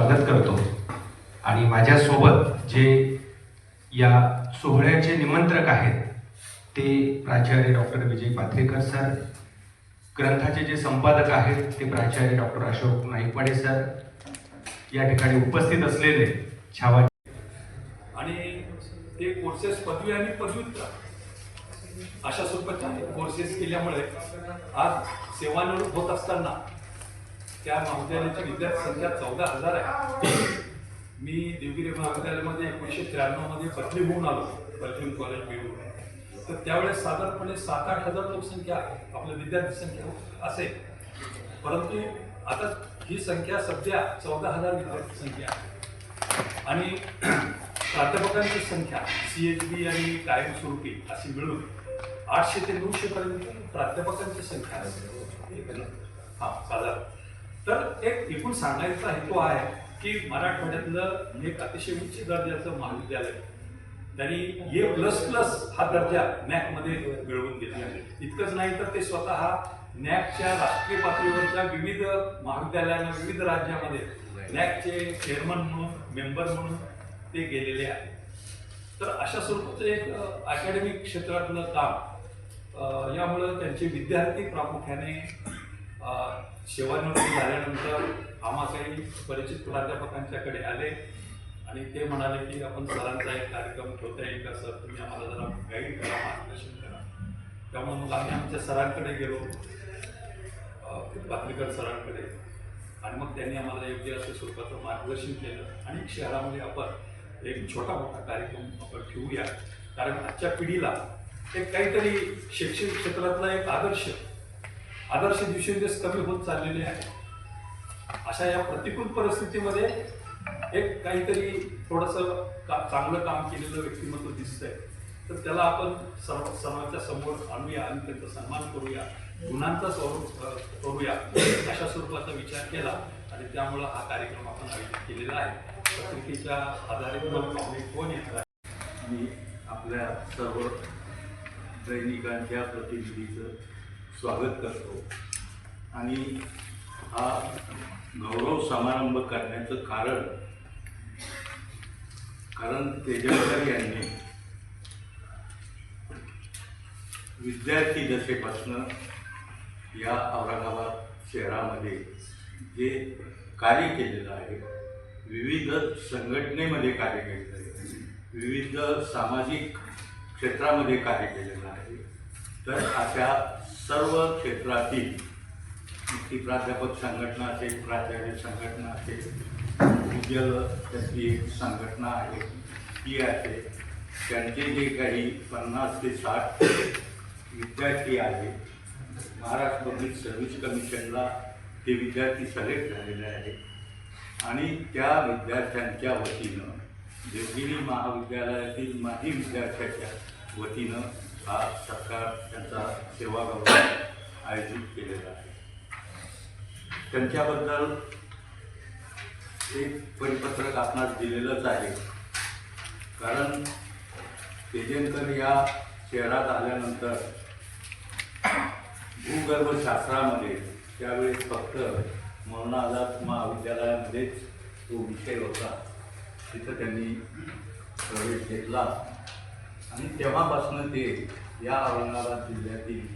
स्वागत करतो. आणि माझ्यासोबत जे या सोहळ्याचे निमंत्रक आहेत ते प्राचार्य डॉक्टर विजय पाथरेकर सर ग्रंथाचे जे संपादक आहेत ते प्राचार्य डॉक्टर अशोक नाईकवाडे सर या ठिकाणी उपस्थित असलेले छावा आणि ते कोर्सेस पदवी आणि पदव्युत्तर. अशा स्वरूपाचे कोर्सेस केल्यामुळे आज सेवानिवृत्त होत असताना त्या महाविद्यालयाची विद्यार्थी संख्या चौदा हजार आहे. मी देवगिरी महाविद्यालयामध्ये एकोणीसशे त्र्याण्णवमध्ये पदवी होऊन आलो परफ्यूम कॉलेज मिळून तर त्यावेळेस साधारणपणे सात आठ हजार लोकसंख्या आपल्या विद्यार्थी संख्या असेल. परंतु आता ही संख्या सध्या चौदा हजार विद्यार्थी संख्या आहे. आणि प्राध्यापकांची संख्या सी एच बी आणि कायमस्वरूपी अशी मिळून आठशे ते नऊशे पर्यंत प्राध्यापकांची संख्या आहे हां साधारण. तर एक एकूण सांगायचा हेतू आहे की मराठवाड्यातलं एक अतिशय उच्च दर्जाचं महाविद्यालय त्यांनी ए प्लस प्लस हा दर्जा नॅकमध्ये मिळवून दिला इतकंच नाही तर ते स्वतः नॅकच्या राष्ट्रीय पातळीवरच्या विविध महाविद्यालयांना विविध राज्यामध्ये नॅकचे चेअरमन म्हणून मेंबर म्हणून ते गेलेले आहेत. तर अशा स्वरूपाचं एक अकॅडमिक क्षेत्रातलं काम यामुळं त्यांचे विद्यार्थी प्रामुख्याने सेवानिवृत्ती झाल्यानंतर आम्हा काही परिचित प्राध्यापकांच्याकडे आले आणि ते म्हणाले की आपण सरांचा एक कार्यक्रम ठेवता येईल का सर तुम्ही आम्हाला जरा गाईड करा मार्गदर्शन करा. त्यामुळे मग आम्ही आमच्या सरांकडे गेलो बातमीकर सरांकडे. आणि मग त्यांनी आम्हाला योग्य असं स्वरूपाचं मार्गदर्शन केलं. आणि शहरामध्ये आपण एक छोटा मोठा कार्यक्रम आपण ठेवूया. कारण आजच्या पिढीला एक काहीतरी शैक्षणिक क्षेत्रातला एक आदर्श आदर्श दिवसेंदिवस कमी होत चाललेले आहे. अशा या प्रतिकूल परिस्थितीमध्ये एक काहीतरी थोडंसं का चांगलं काम केलेलं व्यक्तिमत्व दिसतंय. तर त्याला आपण सर्व सर्वांच्या समोर आणूया आणि त्यांचा सन्मान करूया. गुणांचा स्वरूप करूया. अशा स्वरूपाचा विचार केला आणि त्यामुळं हा कार्यक्रम आपण आयोजित केलेला आहे. पत्रिकेच्या आधारे पाहुणे कोण येणार आहे मी आपल्या सर्व दैनिकांच्या प्रतिनिधीचं स्वागत करतो. आणि हा गौरव समारंभ करण्याचं कारण कारण तेजवकर यांनी विद्यार्थी दशेपासनं या औरंगाबाद शहरामध्ये जे कार्य केलेलं आहे विविध संघटनेमध्ये कार्य केलेलं आहे विविध सामाजिक क्षेत्रामध्ये कार्य केलेलं आहे तर अशा सर्व क्षेत्रातील ती प्राध्यापक संघटना असेल प्राचार्य संघटना असेल उद्योग त्याची एक संघटना आहे ती आहे. त्यांचे जे काही पन्नास ते साठ विद्यार्थी आहेत महाराष्ट्र पब्लिक सर्व्हिस कमिशनला ते विद्यार्थी सिलेक्ट झालेले आहेत. आणि त्या विद्यार्थ्यांच्या वतीनं देवगिरी महाविद्यालयातील माजी विद्यार्थ्याच्या वतीनं हा सत्कार त्यांचा सेवागौरव आयोजित केलेला आहे. त्यांच्याबद्दल एक परिपत्रक आपणास दिलेलंच आहे. कारण तेजेंकर या शहरात आल्यानंतर भूगर्भशास्त्रामध्ये त्यावेळेस फक्त मौनादास महाविद्यालयामध्येच तो विषय होता. तिथं त्यांनी प्रवेश घेतला. आणि तेव्हापासून ते या औरंगाबाद जिल्ह्यातील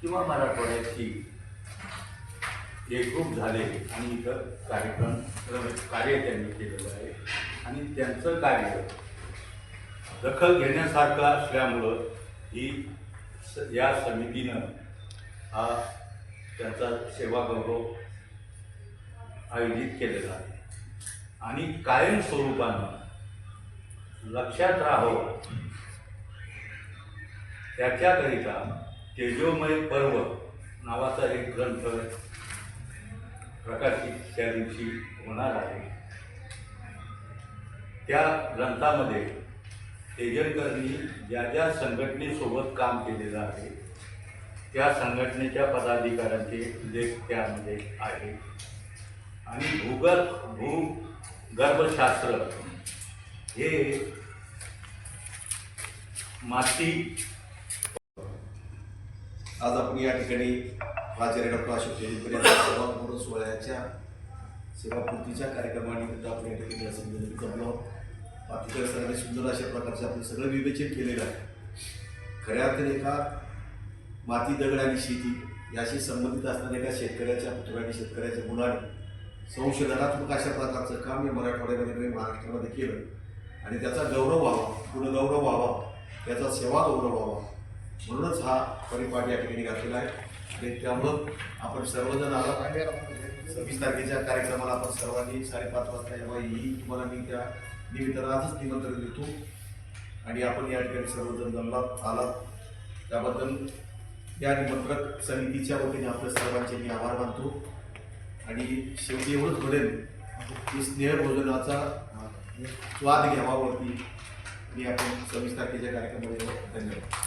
किंवा मराठवाड्याची एकरूप झाले आणि इतर कार्यक्रम कार्य त्यांनी केलेलं आहे. आणि त्यांचं कार्य दखल घेण्यासारखं असल्यामुळं ही स- या समितीनं हा त्यांचा सेवागौरव आयोजित केलेला आहे. आणि कायम स्वरूपानं लक्षात राहावं त्याच्याकरिता तेजोमय पर्व नावाचा एक ग्रंथ प्रकाशित त्या दिवशी होणार आहे. त्या ग्रंथामध्ये तेजनकरनी ज्या ज्या संघटनेसोबत काम केलेलं आहे त्या संघटनेच्या पदाधिकाऱ्यांचे उल्लेख त्यामध्ये आहे. आणि भूगर्भ भूगर्भशास्त्र हे माती आज आपण या ठिकाणी प्राचार्य डॉक्टर अशोक यांच्या सर्वात मोठं सोहळ्याच्या सेवापूर्तीच्या कार्यक्रमानिमित्त आपण या ठिकाणी या संमेलनात जमलो आहोत. पाटीकर सरांनी सुंदर अशा प्रकारचे आपलं सगळं विवेचन केलेलं आहे. खऱ्या अर्थाने एका माती दगड आणि शेती याशी संबंधित असणाऱ्या एका शेतकऱ्याच्या पुतळ्याने शेतकऱ्याच्या मुलाने संशोधनात्मक अशा प्रकारचं काम या मराठवाड्यामध्ये महाराष्ट्रामध्ये केलं. आणि त्याचा गौरव व्हावा गुणगौरव व्हावा त्याचा सेवा गौरव व्हावा. म्हणूनच हा परिपाठ या ठिकाणी घातलेला आहे. आणि त्यामुळं आपण सर्वजण आला सव्वीस तारखेच्या कार्यक्रमाला आपण सर्वांनी साडेपाच वाजता यावा ही तुम्हाला मी त्या निमित्तानं आजच निमंत्रण देतो. आणि आपण या ठिकाणी सर्वजण जमला आलात. त्याबद्दल या निमंत्रक समितीच्या वतीने आपल्या सर्वांचे मी आभार मानतो. आणि शेवटी एवढंच घडेल की स्नेहभोजनाचा स्वाद घ्यावा वरती आपण सव्वीस तारखेच्या कार्यक्रमामध्ये धन्यवाद.